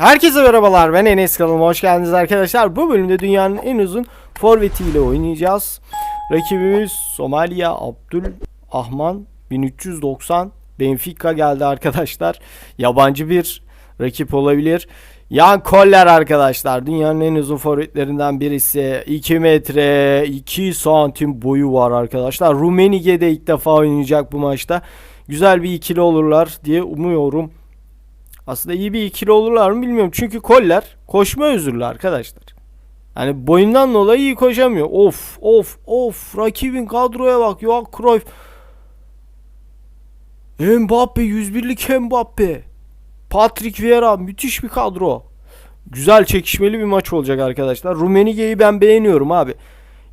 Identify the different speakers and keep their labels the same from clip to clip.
Speaker 1: Herkese merhabalar ben Enes kanalıma hoş geldiniz arkadaşlar. Bu bölümde dünyanın en uzun forvetiyle oynayacağız. Rakibimiz Somaliya Abdül Ahman 1390 Benfica geldi arkadaşlar. Yabancı bir rakip olabilir. Yan Koller arkadaşlar dünyanın en uzun forvetlerinden birisi 2 metre 2 santim boyu var arkadaşlar. Rumenige'de ilk defa oynayacak bu maçta. Güzel bir ikili olurlar diye umuyorum. Aslında iyi bir ikili olurlar mı bilmiyorum. Çünkü Koller koşma özürlü arkadaşlar. Yani boyundan dolayı iyi koşamıyor. Of of of rakibin kadroya bak ya Cruyff. Mbappe 101'lik Mbappe. Patrick Vieira müthiş bir kadro. Güzel çekişmeli bir maç olacak arkadaşlar. Rumenige'yi ben beğeniyorum abi.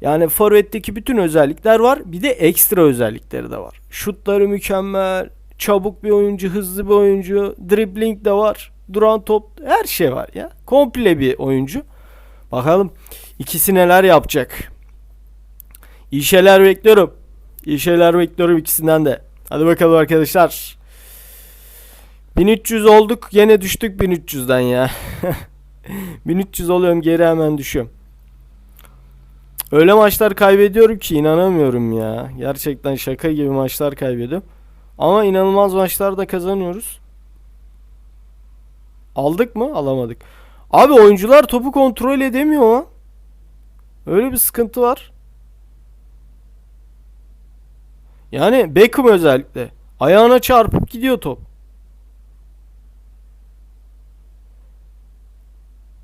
Speaker 1: Yani forvetteki bütün özellikler var. Bir de ekstra özellikleri de var. Şutları mükemmel. Çabuk bir oyuncu, hızlı bir oyuncu. Dribbling de var. Duran top her şey var ya. Komple bir oyuncu. Bakalım ikisi neler yapacak. İyi şeyler bekliyorum. İyi şeyler bekliyorum ikisinden de. Hadi bakalım arkadaşlar. 1300 olduk. Yine düştük 1300'den ya. 1300 oluyorum geri hemen düşüyorum. Öyle maçlar kaybediyorum ki inanamıyorum ya. Gerçekten şaka gibi maçlar kaybediyorum. Ama inanılmaz maçlar da kazanıyoruz. Aldık mı? Alamadık. Abi oyuncular topu kontrol edemiyor lan. Öyle bir sıkıntı var. Yani Beckham özellikle. Ayağına çarpıp gidiyor top.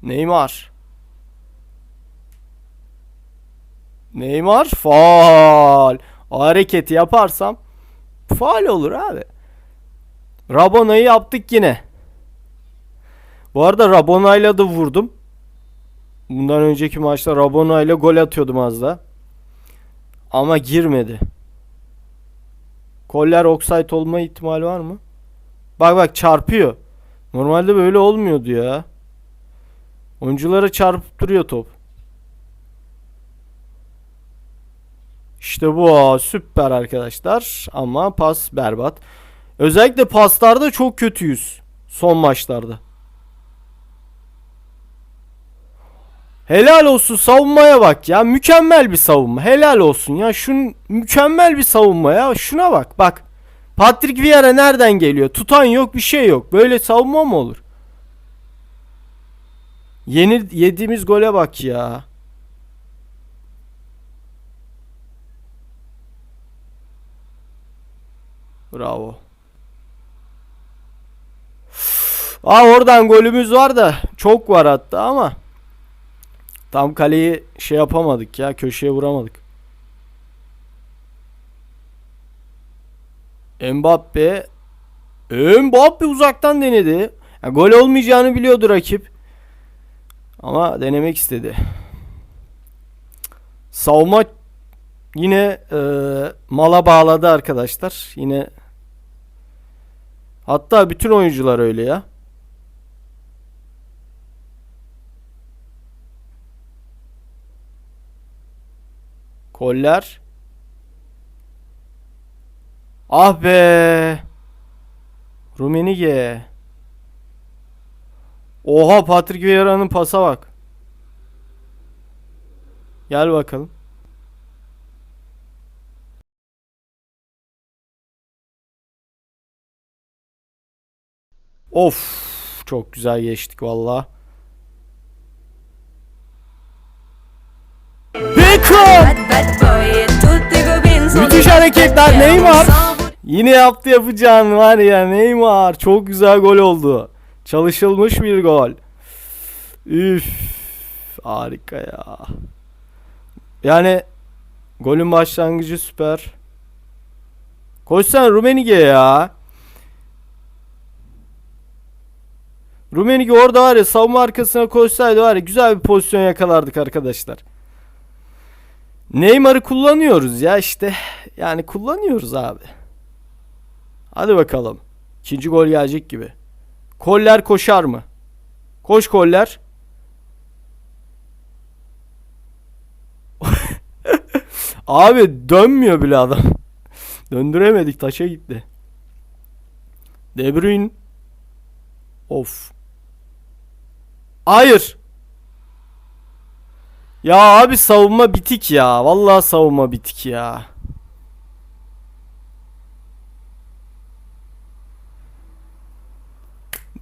Speaker 1: Neymar. Neymar faal. O hareketi yaparsam faal olur abi. Rabona'yı yaptık yine. Bu arada Rabona'yla da vurdum. Bundan önceki maçta Rabona'yla gol atıyordum az da. Ama girmedi. Koller offside olma ihtimali var mı? Bak bak çarpıyor. Normalde böyle olmuyordu ya. Oyunculara çarpıp duruyor top. İşte bu süper arkadaşlar. Ama pas berbat. Özellikle paslarda çok kötüyüz son maçlarda. Helal olsun savunmaya bak ya. Mükemmel bir savunma. Helal olsun ya. Şun mükemmel bir savunma ya. Şuna bak bak. Patrick Vieira nereden geliyor? Tutan yok bir şey yok. Böyle savunma mı olur? Yeni yediğimiz gole bak ya Bravo. Aa oradan golümüz var da çok var hatta ama tam kaleyi şey yapamadık ya köşeye vuramadık. Mbappe Mbappe uzaktan denedi. Ya, gol olmayacağını biliyordu rakip. Ama denemek istedi. Savunma yine e, mala bağladı arkadaşlar. Yine Hatta bütün oyuncular öyle ya. Koller. Ah be. Rumenige. Oha Patrick Vieira'nın pasa bak. Gel bakalım. Of çok güzel geçtik valla. Beckham! Müthiş hareketler Neymar. Yine yaptı yapacağın var ya Neymar. Çok güzel gol oldu. Çalışılmış bir gol. Üf. Harika ya. Yani golün başlangıcı süper. Koşsan Rumenige ya. Rumenige orada var ya savunma arkasına koşsaydı var ya güzel bir pozisyon yakalardık arkadaşlar. Neymar'ı kullanıyoruz ya işte. Yani kullanıyoruz abi. Hadi bakalım. İkinci gol gelecek gibi. Koller koşar mı? Koş koller. abi dönmüyor bile adam. Döndüremedik taşa gitti. De Bruyne. Of. Hayır. Ya abi savunma bitik ya. Vallahi savunma bitik ya.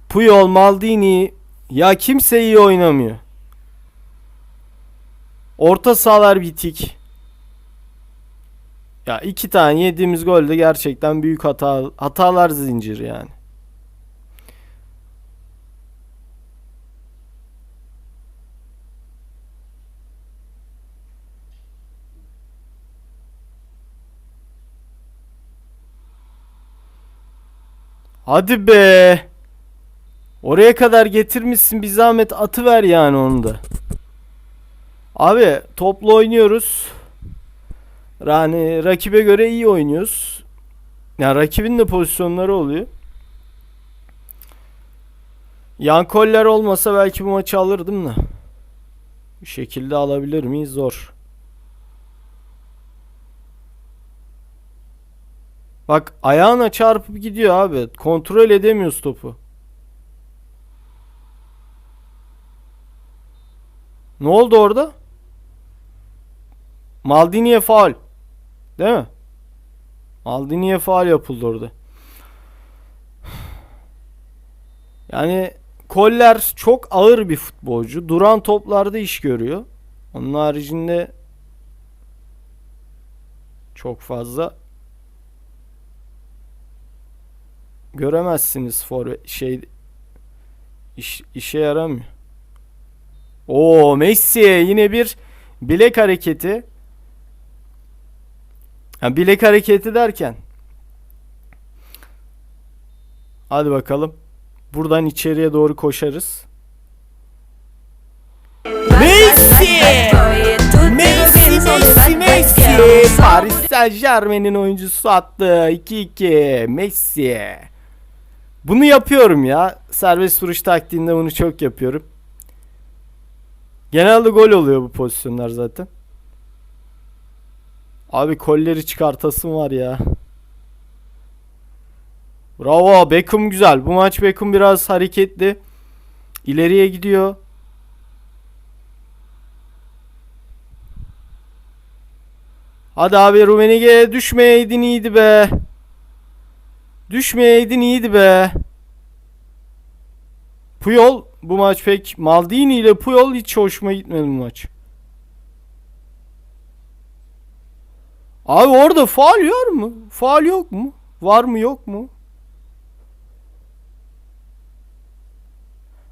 Speaker 1: Puyol, Maldini ya kimse iyi oynamıyor. Orta sahalar bitik. Ya iki tane yediğimiz gol de gerçekten büyük hata hatalar zinciri yani. Hadi be. Oraya kadar getirmişsin bir zahmet atı ver yani onu da. Abi toplu oynuyoruz. Yani rakibe göre iyi oynuyoruz. Yani rakibin de pozisyonları oluyor. Yan koller olmasa belki bu maçı alırdım da. Bir şekilde alabilir miyiz? Zor. Bak ayağına çarpıp gidiyor abi. Kontrol edemiyoruz topu. Ne oldu orada? Maldini'ye faul. Değil mi? Maldini'ye faul yapıldı orada. Yani Koller çok ağır bir futbolcu. Duran toplarda iş görüyor. Onun haricinde çok fazla göremezsiniz forvet şey iş, işe yaramıyor. Oo Messi yine bir bilek hareketi. Ha, bilek hareketi derken. Hadi bakalım. Buradan içeriye doğru koşarız. Messi! Messi, Messi, Messi! Paris Saint Germain'in oyuncusu attı. 2-2. Messi. Bunu yapıyorum ya. Serbest vuruş taktiğinde bunu çok yapıyorum. Genelde gol oluyor bu pozisyonlar zaten. Abi kolleri çıkartasım var ya. Bravo Beckham güzel. Bu maç Beckham biraz hareketli. İleriye gidiyor. Hadi abi Rumenige düşmeyeydin iyiydi be. Düşmeyeydin iyiydi be. Puyol bu maç pek Maldini ile Puyol hiç hoşuma gitmedi bu maç. Abi orada faal var mı? Faal yok mu? Var mı yok mu?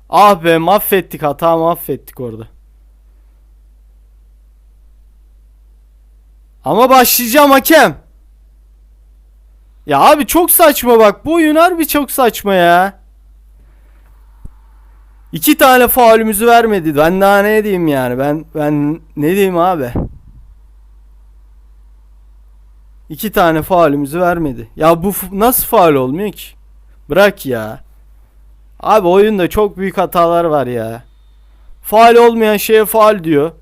Speaker 1: Ah be mahvettik hata mahvettik orada. Ama başlayacağım hakem. Ya abi çok saçma bak. Bu oyun harbi çok saçma ya. İki tane faulümüzü vermedi. Ben daha ne diyeyim yani? Ben ben ne diyeyim abi? İki tane faulümüzü vermedi. Ya bu nasıl faul olmuyor ki? Bırak ya. Abi oyunda çok büyük hatalar var ya. Faul olmayan şeye faul diyor.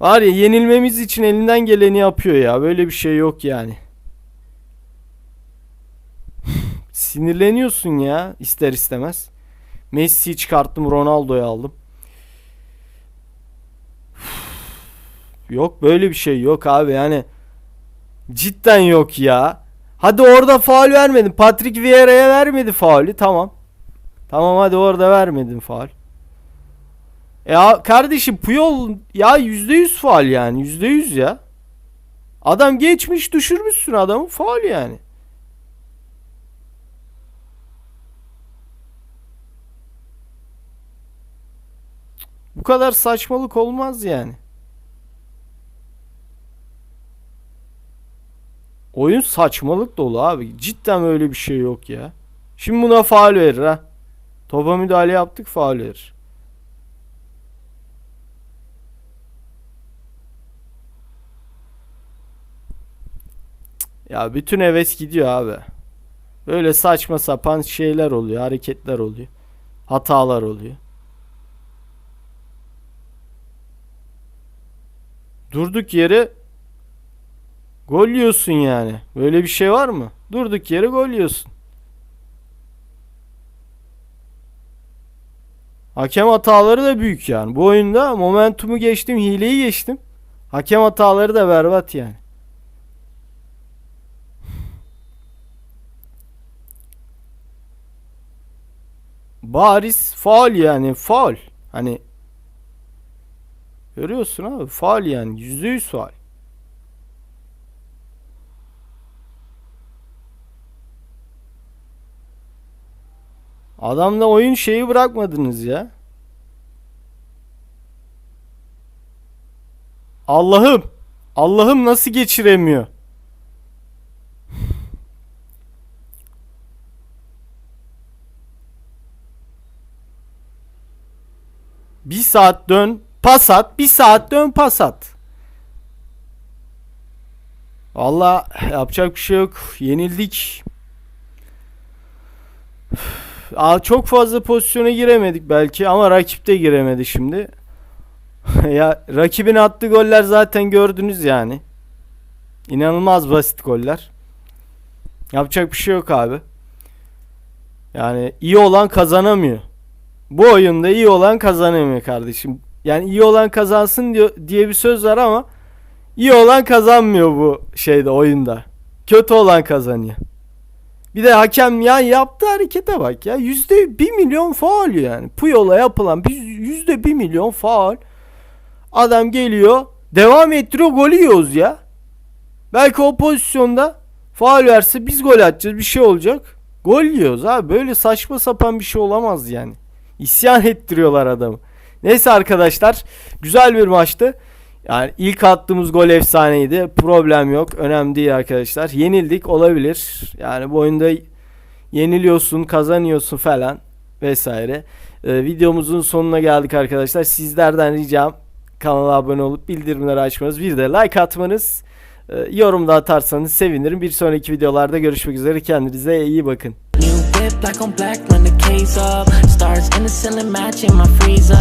Speaker 1: Var ya yenilmemiz için elinden geleni yapıyor ya. Böyle bir şey yok yani. Sinirleniyorsun ya ister istemez. Messi'yi çıkarttım, Ronaldo'yu aldım. Yok böyle bir şey yok abi yani. Cidden yok ya. Hadi orada faul vermedin. Patrick Vieira'ya vermedi faulü. Tamam. Tamam hadi orada vermedin faul. Ya kardeşim Puyol ya %100 faul yani. %100 ya. Adam geçmiş düşürmüşsün adamı faul yani. Bu kadar saçmalık olmaz yani. Oyun saçmalık dolu abi. Cidden öyle bir şey yok ya. Şimdi buna faul verir ha. Topa müdahale yaptık faul verir. Ya bütün heves gidiyor abi. Böyle saçma sapan şeyler oluyor, hareketler oluyor. Hatalar oluyor. Durduk yere gol yiyorsun yani. Böyle bir şey var mı? Durduk yere gol yiyorsun. Hakem hataları da büyük yani. Bu oyunda momentumu geçtim, hileyi geçtim. Hakem hataları da berbat yani. Bariz faul yani faul. Hani görüyorsun abi faul yani yüzde yüz faul. Adamla oyun şeyi bırakmadınız ya. Allah'ım. Allah'ım nasıl geçiremiyor? Bir saat dön pas at. Bir saat dön pas at. Valla yapacak bir şey yok. Yenildik. Aa, çok fazla pozisyona giremedik belki ama rakip de giremedi şimdi. ya rakibin attığı goller zaten gördünüz yani. İnanılmaz basit goller. Yapacak bir şey yok abi. Yani iyi olan kazanamıyor. Bu oyunda iyi olan kazanamıyor kardeşim. Yani iyi olan kazansın diyor, diye bir söz var ama iyi olan kazanmıyor bu şeyde oyunda. Kötü olan kazanıyor. Bir de hakem ya yaptığı harekete bak ya. Yüzde bir milyon faul yani. Puyol'a yapılan yüzde bir milyon faul. Adam geliyor. Devam ettiriyor golü yiyoruz ya. Belki o pozisyonda faul verse biz gol atacağız bir şey olacak. Gol yiyoruz abi. Böyle saçma sapan bir şey olamaz yani. İsyan ettiriyorlar adamı. Neyse arkadaşlar. Güzel bir maçtı. Yani ilk attığımız gol efsaneydi. Problem yok. Önemli değil arkadaşlar. Yenildik olabilir. Yani bu oyunda yeniliyorsun, kazanıyorsun falan vesaire. Ee, videomuzun sonuna geldik arkadaşlar. Sizlerden ricam kanala abone olup bildirimleri açmanız, bir de like atmanız, e, yorum da atarsanız sevinirim. Bir sonraki videolarda görüşmek üzere. Kendinize iyi bakın.
Speaker 2: Black on black, run the case up. Stars in the ceiling, matching my freezer.